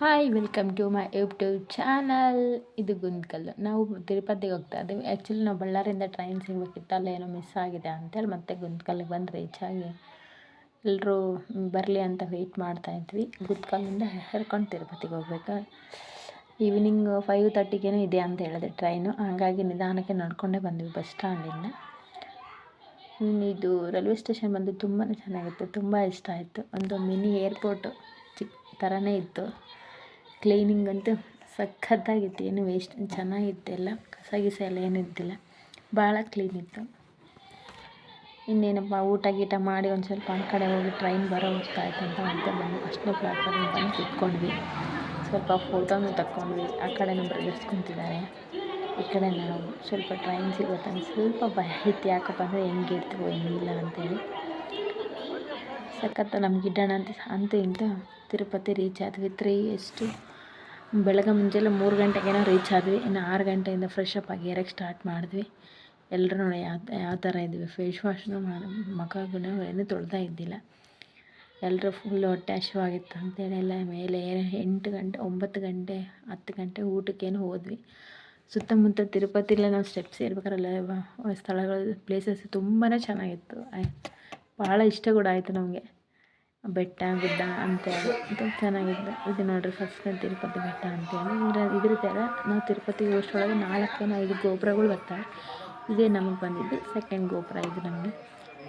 Hi welcome to my YouTube channel ಇದು ಗುಂದ್ಕಲ್ಲು ನಾವು ತಿರುಪತಿಗೆ ಹೋಗ್ತಾ ಇದ್ದೀವಿ. ಆ್ಯಕ್ಚುಲಿ ನಾವು ಬಳ್ಳಾರಿಯಿಂದ ಟ್ರೈನ್ ಸಿಗಬೇಕಿತ್ತು. ಅಲ್ಲೇನೋ ಮಿಸ್ ಆಗಿದೆ ಅಂತೇಳಿ ಮತ್ತೆ ಗುಂದ್ಕಲ್ಲಿಗೆ ಬಂದು ರೀಚ್ ಆಗಿ ಎಲ್ಲರೂ ಬರಲಿ ಅಂತ ವೆಯ್ಟ್ ಮಾಡ್ತಾಯಿದ್ವಿ ಗುಂದ್ಕಲ್ಲಿಂದ ಹರ್ಕೊಂಡು ತಿರುಪತಿಗೆ ಹೋಗ್ಬೇಕು. ಈವ್ನಿಂಗ್ ಫೈವ್ ತರ್ಟಿಗೇನೋ ಇದೆ ಅಂತ ಹೇಳಿದೆ ಟ್ರೈನು ಹಾಗಾಗಿ ನಿಧಾನಕ್ಕೆ ನಡ್ಕೊಂಡೇ ಬಂದ್ವಿ ಬಸ್ ಸ್ಟ್ಯಾಂಡಿಂದ ಇದು. ರೈಲ್ವೆ ಸ್ಟೇಷನ್ ಬಂದು ತುಂಬಾ ಚೆನ್ನಾಗಿತ್ತು. ತುಂಬ ಇಷ್ಟ ಆಯಿತು. ಒಂದು ಮಿನಿ ಏರ್ಪೋರ್ಟು ಚಿಕ್ಕ ಥರನೇ ಇತ್ತು. ಕ್ಲೀನಿಂಗ್ ಅಂತೂ ಸಖತ್ತಾಗಿತ್ತು. ಏನು ವೇಸ್ಟ್, ಚೆನ್ನಾಗಿತ್ತು ಎಲ್ಲ. ಕಸ ಗಿಸ ಎಲ್ಲ ಏನೂ ಇದ್ದಿಲ್ಲ. ಭಾಳ ಕ್ಲೀನ್ ಇತ್ತು. ಇನ್ನೇನಪ್ಪ, ಊಟ ಗೀಟ ಮಾಡಿ ಒಂದು ಸ್ವಲ್ಪ ಆ ಕಡೆ ಹೋಗಿ ಟ್ರೈನ್ ಬರೋ ಹೋಗ್ತಾಯಿತ್ತು ಅಂತ ಮತ್ತೆ ಬಂದು ಫಸ್ಟ್ನೇ ಪ್ಲಾಟ್ಫಾರ್ಮ್ ಬಂದು ಕುತ್ಕೊಂಡ್ವಿ. ಸ್ವಲ್ಪ ಫೋಟೋನು ತಕ್ಕೊಂಡ್ವಿ. ಆ ಕಡೆನೂ ಬ್ರದರ್ಸ್ ಕುಂತಿದ್ದಾರೆ. ಈ ಕಡೆ ನಾವು ಸ್ವಲ್ಪ ಟ್ರೈನ್ ಸಿಗುತ್ತೆ ಸ್ವಲ್ಪ ಭಯ ಇತ್ತು. ಯಾಕಪ್ಪ ಅಂದರೆ ಹೆಂಗಿರ್ತೀವೋ ಹೆಂಗಿಲ್ಲ ಅಂತೇಳಿ. ಸಖತ್ತು ನಮ್ಗೆ ಇಡೋಣ ಅಂತ, ಅಂತೂ ಇಂತ ತಿರುಪತಿ ರೀಚ್ ಆದ್ವಿ. ತ್ರೀ ಎಷ್ಟು ಬೆಳಗ್ಗೆ ಮುಂಜಾನೆ ಮೂರು ಗಂಟೆಗೇನೋ ರೀಚ್ ಆದ್ವಿ. ಇನ್ನು ಆರು ಗಂಟೆಯಿಂದ ಫ್ರೆಶ್ ಅಪ್ ಆಗಿ ಏರಕ್ಕೆ ಸ್ಟಾರ್ಟ್ ಮಾಡಿದ್ವಿ. ಎಲ್ಲರೂ ನೋಡಿ ಯಾವ ಯಾವ ಥರ ಇದ್ವಿ. ಫೇಸ್ ವಾಶ್ನು ಮಾಡಿ ಮುಖಗೂ ಏನೂ ತೊಳ್ತಾ ಇದ್ದಿಲ್ಲ. ಎಲ್ಲರೂ ಫುಲ್ ಹೊಟ್ಟೆ ಆಗಿತ್ತು ಅಂತೇಳಿ ಎಲ್ಲ ಮೇಲೆ ಎಂಟು ಗಂಟೆ, ಒಂಬತ್ತು ಗಂಟೆ, ಹತ್ತು ಗಂಟೆ ಊಟಕ್ಕೇನು ಹೋದ್ವಿ. ಸುತ್ತಮುತ್ತ ತಿರುಪತಿಲೇ ನಾವು ಸ್ಟೆಪ್ಸ್ ಏರ್ಬೇಕಾರೆಲ್ಲ ಸ್ಥಳಗಳು ಪ್ಲೇಸಸ್ ತುಂಬಾ ಚೆನ್ನಾಗಿತ್ತು. ಭಾಳ ಇಷ್ಟ ಕೂಡ ಆಯಿತು ನಮಗೆ. ಬೆಟ್ಟ, ಗುಡ್ಡ ಅಂತೇಳಿ ಇದು ಚೆನ್ನಾಗಿದೆ. ಇದು ನೋಡಿರಿ ಫಸ್ಟ್ ತಿರುಪತಿ ಬೆಟ್ಟ ಅಂತೇಳಿ ಇದ್ರ ಇದ್ರ ಥರ ನಾವು ತಿರುಪತಿ ಅಷ್ಟರೊಳಗೆ ನಾಲ್ಕೇನೋ ಐದು ಗೋಪುರಗಳು ಬರ್ತವೆ. ಇದೇ ನಮಗೆ ಬಂದಿದ್ದು ಸೆಕೆಂಡ್ ಗೋಪುರ ಇದು ನಮಗೆ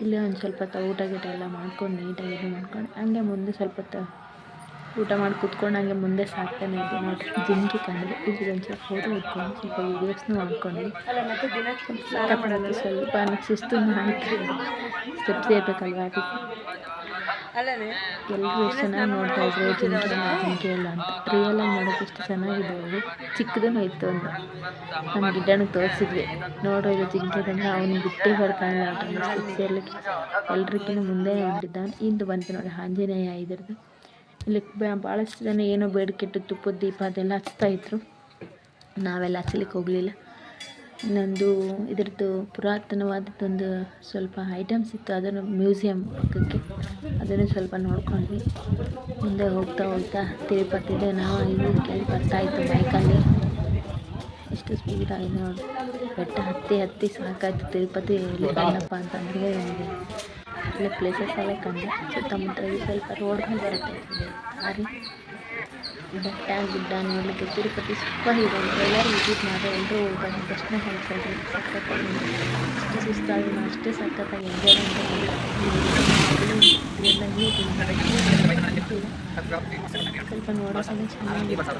ಇಲ್ಲೇ ಒಂದು ಸ್ವಲ್ಪ ಹೊತ್ತು ಊಟ ಗೀಟ ಎಲ್ಲ ಮಾಡ್ಕೊಂಡು ನೀಟಾಗಿ ಇದು ಮಾಡ್ಕೊಂಡು ಹಂಗೆ ಮುಂದೆ ಸ್ವಲ್ಪ ಹೊತ್ತು ಊಟ ಮಾಡಿ ಕೂತ್ಕೊಂಡು ಹಂಗೆ ಮುಂದೆ ಸಾಕ್ತಾನೆ ಇದ್ದೆ. ನೋಡಿರಿ, ಜಿಂಕಿ ಕಂಡು ಇದು ಒಂದು ಸ್ವಲ್ಪ ಫೋಟೋ ಇಟ್ಕೊಂಡು ಸ್ವಲ್ಪ ವೀಡಿಯೋಸ್ನು ಮಾಡ್ಕೊಂಡು. ಸ್ವಲ್ಪ ಸುಸ್ತು ಆಯಿತು ಸ್ಟೆಪ್ಸ್ ಏರ್ಬೇಕಲ್ವ ಅದಕ್ಕೆ? ಎಲ್ಲರೂ ಎಷ್ಟು ಚೆನ್ನಾಗಿ ನೋಡ್ತಾ ಇದ್ರು ಜಿಂಕೆ ಜಿಂಕೆ ಎಲ್ಲ ಅಂತ ರಿಯಲಾಗಿ ನೋಡೋಕೆ ಎಷ್ಟು ಚೆನ್ನಾಗಿದೆ ಅವರು. ಚಿಕ್ಕದೂ ಇತ್ತು ಅಂತ. ನಮ್ಮ ಗಿಡ್ಡನಿಗೆ ತೋರಿಸಿದ್ವಿ. ನೋಡೋ ಇದು ಜಿಂಕೆ ತಂದ್ರೆ ಅವ್ನು ಬಿಟ್ಟೇ ಬರ್ತಾನೆ ಎಲ್ಲ ಎಲ್ರಿಗಿಂತ ಮುಂದೆ ಹೊಂಟಿದ್ದಾನೆ ಇಂದು ಬಂತು ನೋಡಿ ಆಂಜನೇಯ ಇದ್ರದ್ದು. ಇಲ್ಲಿ ಭಾಳಷ್ಟು ಜನ ಏನೋ ಬೇಡಿಕೆಟ್ಟು ತುಪ್ಪದ ದೀಪ ಅದೆಲ್ಲ ಹಚ್ತಾ ಇದ್ರು. ನಾವೆಲ್ಲ ಹಚ್ಲಿಕ್ಕೆ ಹೋಗಲಿಲ್ಲ. ಇನ್ನೊಂದು ಇದ್ರದ್ದು ಪುರಾತನವಾದದ್ದೊಂದು ಸ್ವಲ್ಪ ಐಟಮ್ಸ್ ಇತ್ತು, ಅದನ್ನು ಮ್ಯೂಸಿಯಂ ಪಕ್ಕಕ್ಕೆ ಅದನ್ನು ಸ್ವಲ್ಪ ನೋಡ್ಕೊಂಡ್ವಿ. ಮುಂದೆ ಹೋಗ್ತಾ ಹೋಗ್ತಾ ತಿರುಪತಿದೆ ನಾವು ಇಲ್ಲಿ ಕೇಳಿ ಬರ್ತಾಯಿತ್ತು ಬೈಕಲ್ಲಿ ಎಷ್ಟು ಸ್ಪೀಡಾಗಿದೆ ನೋಡಿ. ಬೆಟ್ಟ ಹತ್ತಿ ಹತ್ತಿ ಸಾಕಾಯಿತು, ತಿರುಪತಿ ಎಲ್ಲಿ ಬಂದಪ್ಪ ಅಂತಂದರೆ. ಅಲ್ಲೇ ಪ್ಲೇಸಸ್ ಎಲ್ಲ ಕಂಡು ಸುತ್ತಮುತ್ತ ಸ್ವಲ್ಪ ರೋಡ್ ಬರುತ್ತೆ. ದಾರಿ ಬೆಟ್ಟ, ಗುಡ್ಡ ನೋಡಲಿಕ್ಕೆ ತಿರುಪತಿ ಸೂಪರ್ ಇದೆ ಎಲ್ಲರೂ ವಿಸಿಟ್ ಮಾಡಿ ಎಲ್ಲರೂ ಹೋಗ್ಬಂದು. ದರ್ಶನ ಹೇಳ್ಕೊಳ್ರಿ ಸಖತ್ತಾಗಿ ಅಷ್ಟು ಸುಸ್ತಾಗಿ ಅಷ್ಟೇ ಸಖತ್ತಾಗಿ ಎಂಜಾಯ್ಮೆಂಟ್ ಸ್ವಲ್ಪ ನೋಡೋಕೆ ಚೆನ್ನಾಗಿತ್ತು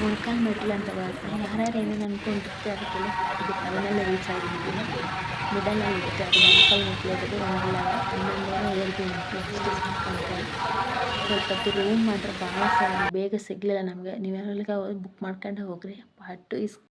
ಮೊಣಕಾಲು ಮೆಟ್ಲು ಅಂತ ಬರುತ್ತೆ ಯಾರ್ಯಾರು ಏನೇನು ಅಂದ್ಕೊಂಡಿರ್ತಾರೆ ಅದಕ್ಕೆಲ್ಲ ಇದು ಅದನ್ನೆಲ್ಲ ರೀಚ್ ಆಗಿದ್ದೀನಿ ಮಿಡಲಲ್ಲಿ ಇರುತ್ತೆ ಅದು ಮೊಣಕಾಲು ಮೆಟ್ಲು ಇರೋದು ಒಂದಿಲ್ಲ ಹನ್ನೊಂದು ಎರಡು ಮೆಟ್ಲು ಸ್ವಲ್ಪ ರೂಮ್ ಮಾತ್ರ ಭಾಳ ಬೇಗ ಸಿಗಲಿಲ್ಲ ನಮಗೆ ನೀವು ಯಾರೆಲ್ಲ ಬುಕ್ ಮಾಡ್ಕೊಂಡು ಹೋಗ್ರಿ ಬಟ್ ಇಸ್